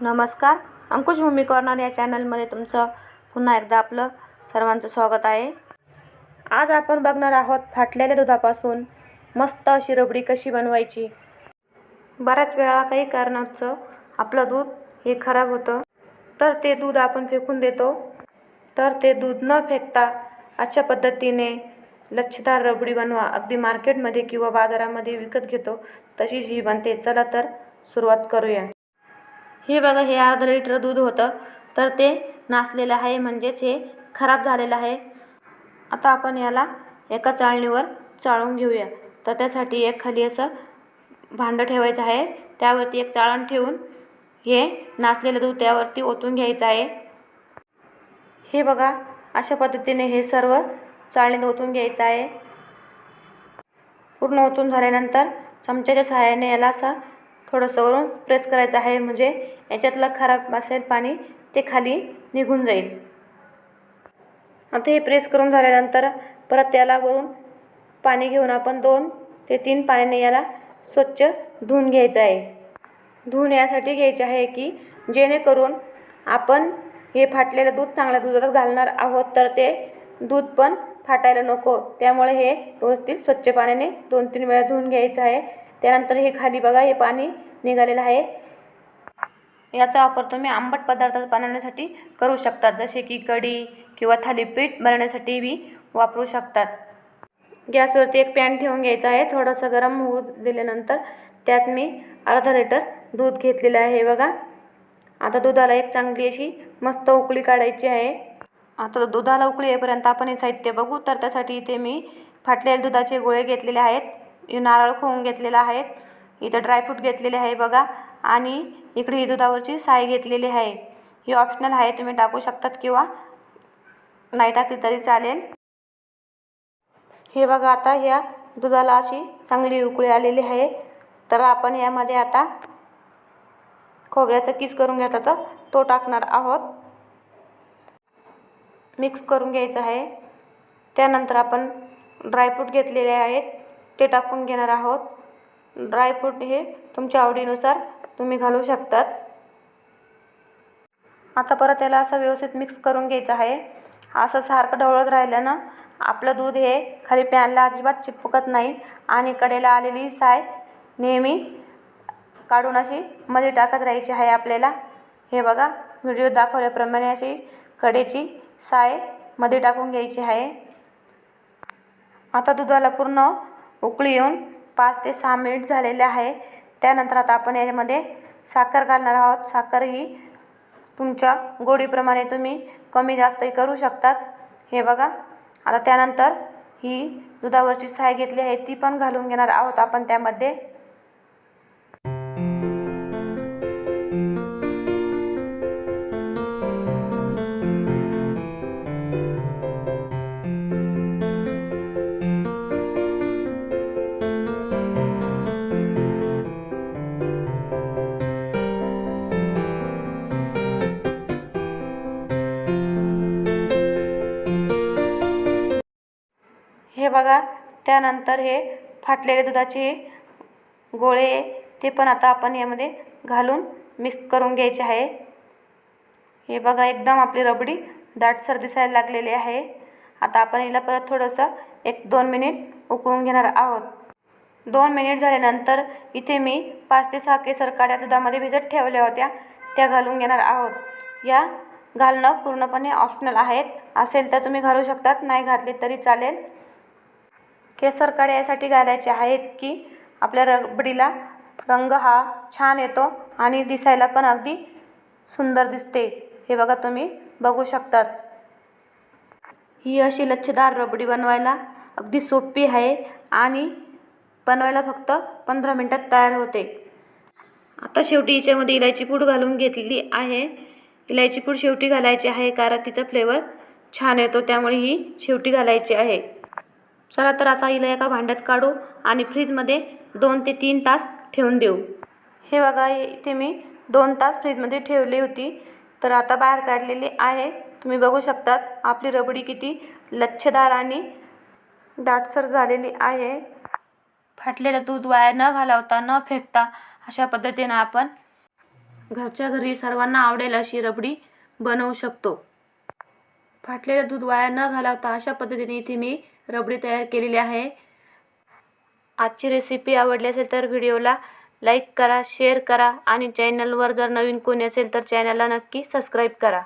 नमस्कार. अंकुश भूमी कॉर्नर या चॅनलमध्ये तुमचं पुन्हा एकदा आपलं सर्वांचं स्वागत आहे. आज आपण बघणार आहोत फाटलेल्या दुधापासून मस्त अशी रबडी कशी बनवायची. बऱ्याच वेळा काही कारणाचं आपलं दूध हे खराब होतं. तर ते दूध आपण फेकून देतो. तर ते दूध न फेकता अशा पद्धतीने लच्छदार रबडी बनवा. अगदी मार्केटमध्ये किंवा बाजारामध्ये विकत घेतो. तशीच ही बनते. चला तर सुरुवात करूया. हे बघा हे अर्धा लिटर दूध होतं. तर ते नासलेलं आहे म्हणजेच हे खराब झालेलं आहे. आता आपण याला एका चाळणीवर चाळून घेऊया. तर त्यासाठी एक खाली असं भांडं ठेवायचं आहे. त्यावरती एक चाळण ठेवून हे नाचलेलं दूध त्यावरती ओतून घ्यायचं आहे. हे बघा अशा पद्धतीने हे सर्व चाळणीत ओतून घ्यायचं आहे. पूर्ण ओतून झाल्यानंतर चमच्याच्या सहाय्याने याला असं थोडंसं वरून प्रेस करायचं आहे. म्हणजे याच्यातलं खराब असेल पाणी ते खाली निघून जाईल. आता हे प्रेस करून झाल्यानंतर परत त्याला वरून पाणी घेऊन आपण दोन ते तीन पाण्याने याला स्वच्छ धुवून घ्यायचं आहे. धुवून यासाठी घ्यायचे आहे की जेणेकरून आपण हे फाटलेलं दूध चांगल्या दुधात घालणार आहोत तर ते दूध पण फाटायला नको. त्यामुळे हे व्यवस्थित स्वच्छ पाण्याने दोन तीन वेळा धुवून घ्यायचं आहे. त्यानंतर हे खाली बघा हे पाणी निघालेलं आहे. याचा वापर तुम्ही आंबट पदार्थ बनवण्यासाठी करू शकतात जसे की कढी किंवा थालीपीठ बनवण्यासाठी बी वापरू शकतात. गॅसवरती एक पॅन ठेवून घ्यायचा आहे. थोडंसं गरम होऊ दिल्यानंतर त्यात मी अर्धा लिटर दूध घेतलेलं आहे. बघा आता दुधाला एक चांगली अशी मस्त उकळी काढायची आहे. आता दुधाला उकळी येईपर्यंत आपण हे साहित्य बघू. तर त्यासाठी इथे मी फाटलेल्या दुधाचे गोळे घेतलेले आहेत. नारळ खोवून घेतलेला आहेत इथं ड्रायफ्रूट घेतलेले आहे बघा. आणि इकडे ही दुधावरची साय घेतलेली आहे. ही ऑप्शनल आहे तुम्ही टाकू शकतात किंवा नाही टाकली तरी चालेल. हे बघा आता ह्या दुधाला अशी चांगली उकळी आलेली आहे. तर आपण यामध्ये आता खोबऱ्याचा किस करून घेतला तर तो टाकणार आहोत. मिक्स करून घ्यायचं आहे. त्यानंतर आपण ड्रायफ्रूट घेतलेले आहेत. ते टाकून घेणार आहोत. ड्रायफ्रूट हे तुमच्या आवडीनुसार तुम्ही घालू शकतात. आता परत याला असं व्यवस्थित मिक्स करून घ्यायचं आहे. असं सारखं ढवळत राहिलं ना आपलं दूध हे खाली पॅनला अजिबात चिपकत नाही आणि कडेला आलेली साय नेहमी काढून अशी मध्ये टाकत राहायची आहे आपल्याला. हे बघा व्हिडिओ दाखवल्याप्रमाणे अशी कडेची सायमध्ये टाकून घ्यायची आहे. आता दुधाला पूर्ण उकळी येऊन पाच ते सहा मिनिट झालेले आहे. त्यानंतर आता आपण याच्यामध्ये साखर घालणार आहोत. साखर ही तुमच्या गोडीप्रमाणे तुम्ही कमी जास्तही करू शकतात. हे बघा. आता त्यानंतर ही दुधावरची साय घेतली आहे ती पण घालून घेणार आहोत आपण त्यामध्ये. बघा त्यानंतर हे फाटलेले दुधाचे गोळे ते पण आता आपण यामध्ये घालून मिक्स करून घ्यायचे आहे. हे बघा एकदम आपली रबडी दाटसर दिसायला लागलेली आहे. आता आपण हिला परत थोडंसं एक दोन मिनिट उकळून घेणार आहोत. दोन मिनिट झाल्यानंतर इथे मी पाच ते सहा केसर काड्या दुधामध्ये भिजत ठेवल्या होत्या त्या घालून घेणार आहोत. या घालणं पूर्णपणे ऑप्शनल आहेत. असेल तर तुम्ही घालू शकतात नाही घातले तरी चालेल. केसर काड्या यासाठी घालायचे आहेत की आपल्या रबडीला रंग हा छान येतो आणि दिसायला पण अगदी सुंदर दिसते. हे बघा तुम्ही बघू शकतात. ही अशी लच्छेदार रबडी बनवायला अगदी सोपी आहे आणि बनवायला फक्त पंधरा मिनटात तयार होते. आता शेवटी हिच्यामध्ये इलायची पूड घालून घेतलेली आहे. इलायची पूड शेवटी घालायची आहे कारण तिचा फ्लेवर छान येतो त्यामुळे ही शेवटी घालायची आहे. चला तर आता हिला एका भांड्यात काढू आणि फ्रीजमध्ये दोन ते तीन तास ठेवून देऊ. हे बघा इथे मी दोन तास फ्रीजमध्ये ठेवली होती. तर आता बाहेर काढलेली आहे. तुम्ही बघू शकतात आपली रबडी किती लच्छेदार आणि दाटसर झालेली आहे. फाटलेलं दूध वाया न घालवता न फेकता अशा पद्धतीनं आपण घरच्या घरी सर्वांना आवडेल अशी रबडी बनवू शकतो. फाटलेलं दूध वाया न घालवता अशा पद्धतीने इथे मी रबडी तयार केलेली आहे. आजची रेसिपी आवडली असेल तर व्हिडिओला लाईक करा शेअर करा आणि चॅनलवर जर नवीन कोणी असेल तर चॅनलला नक्की सबस्क्राईब करा.